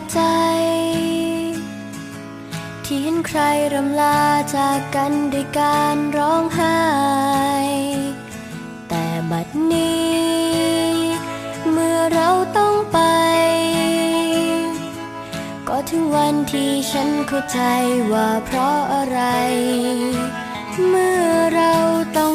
กใจ ที่เห็นใครรำลาจากกันด้วยการร้องไห้ แต่บัดนี้ เมื่อเราต้องไป ก็ถึงวันที่ฉันเข้าใจว่าเพราะอะไร เมื่อเราต้อง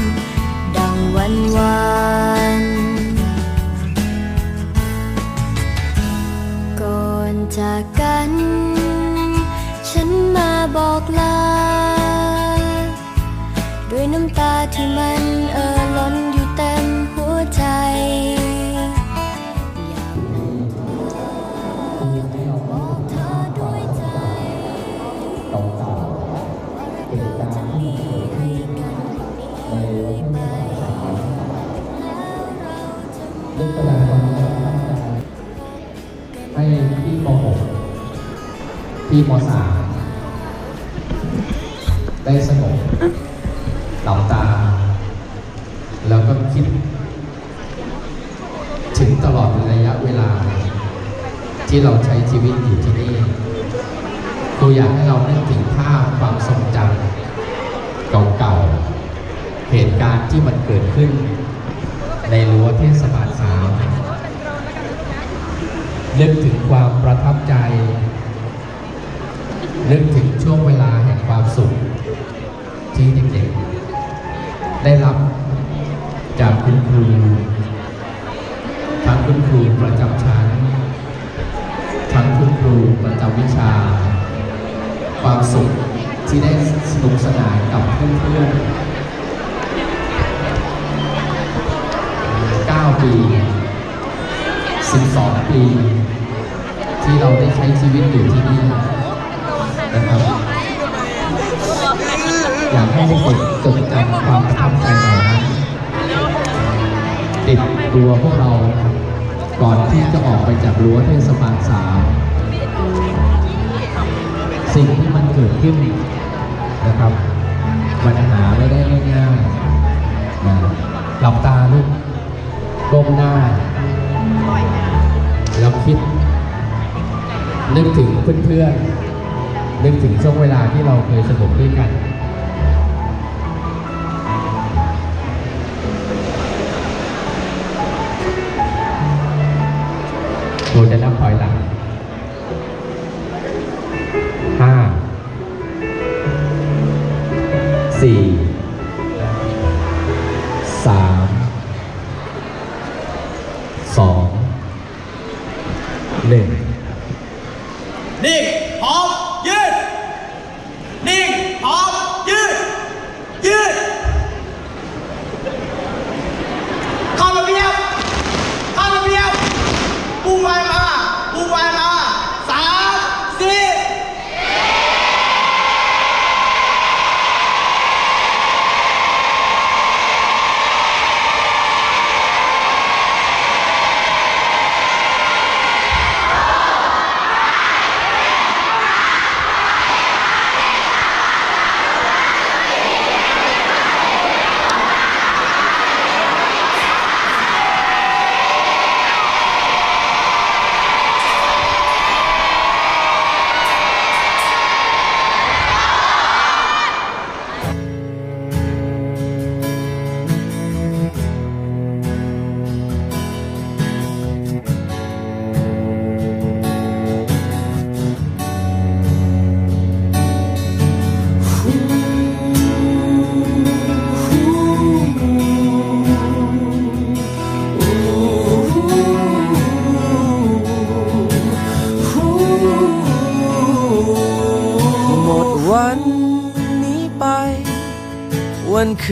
วันวันก่อนจากกัน ฉันมาบอกลา ด้วยน้ำตาที่มัน .6 พี่ม .3 ได้สงบหลับตา แล้วก็คิด ถึงตลอดระยะเวลา ที่เราใช้ชีวิตอยู่ที่นี่ครูอยากให้เรานึกถึงภาพความทรงจำเก่าๆ เหตุการณ์ที่มันเกิดขึ้น ในรั้วเทศบาลสามนึกถึงความประทับใจ นึกถึงช่วงเวลาแห่งความสุข ที่เด็กๆ ได้รับจากคุณครูทั้งคุณครูประจำชั้น ทั้งคุณครูประจำวิชา ความสุขที่ได้สนุกสนานกับเพื่อนๆ9ปี 12 ปี ที่เราได้ใช้ชีวิตอยู่ที่นี่ นะครับ อยากให้เด็กๆจดจำความประทับใจเหล่านั้นติดตัวพวกเราก่อนที่จะออกไปจากรั้วเทศบาลสามสิ่งที่มันเกิดขึ้นนะครับมันหาไม่ได้ง่ายๆนะหลับตาลูกก้มหน้าแล้วคิด นึกถึงเพื่อนๆ นึกถึงช่วงเวลาที่เราเคยสนุกด้วยกันดูจะนับถอยหลังห้าสี่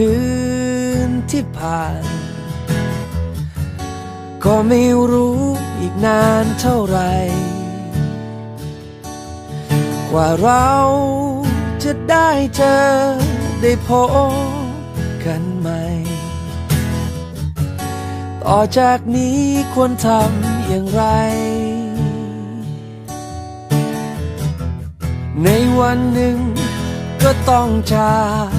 คืนที่ผ่าน ก็ไม่รู้อีกนานเท่าไหรกว่าเราจะได้เจอได้พบกันใหม่ ต่อจากนี้ควรทำอย่างไร ในวันหนึ่งก็ต้องจาก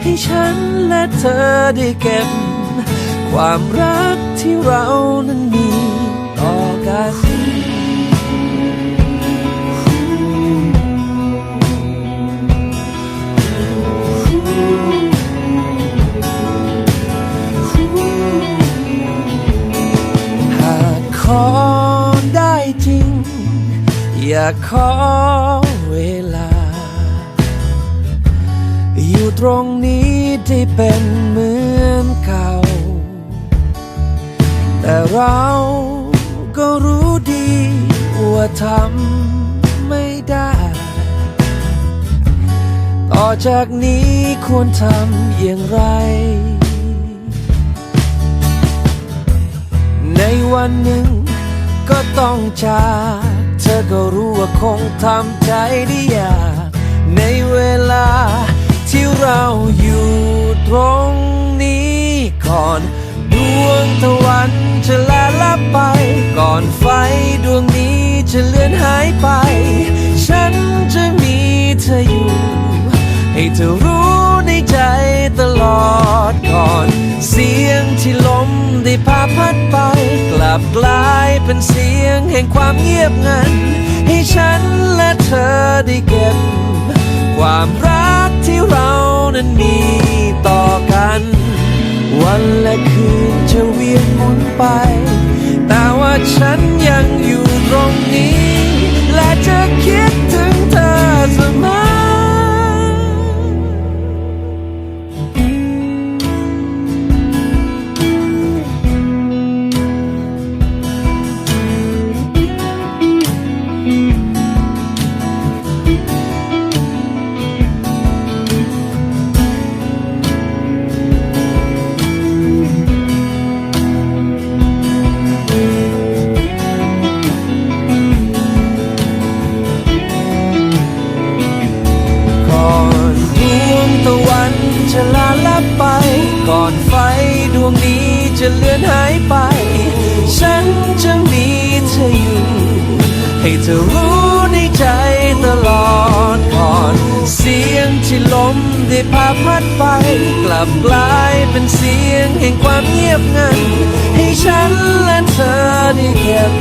ให้ฉันและเธอได้เก็บ ความรักที่เรานั้นมีต่อกันหากขอได้จริง อยากขอเวลา อยู่ตรงนี้ เป็นเหมือนเก่า แต่เราก็รู้ดีว่าทำไม่ได้ ต่อจากนี้ควรทำอย่างไร ในวันหนึ่งก็ต้องจาก เธอก็รู้ว่าคงทำใจได้ยาก อนไฟดวงนี้จะเลือนหายไป ฉันจะมีเธออยู่ ให้เธอรู้ในใจตลอดก่อน เสียงที่ลมได้พาพัดไป กลับกลายเป็นเสียงแห่งความเงียบงัน ให้ฉันและเธอได้เก็บ ความรักที่เรานั้นมีต่อกัน วันและคืนจะเวียนหมุนไป แต่ว่าฉันยังอยู่ตรงนี้ และจะคิดถึงเธอเสมอ วงนี้จะเลือนหายไป ฉันจะมีเธออยู่ ให้เธอรู้ในใจตลอดก่อน เสียงที่ลมได้พาพัดไป กลับกลายเป็นเสียงแห่งความเงียบงัน ให้ฉันและเธอได้เก็บ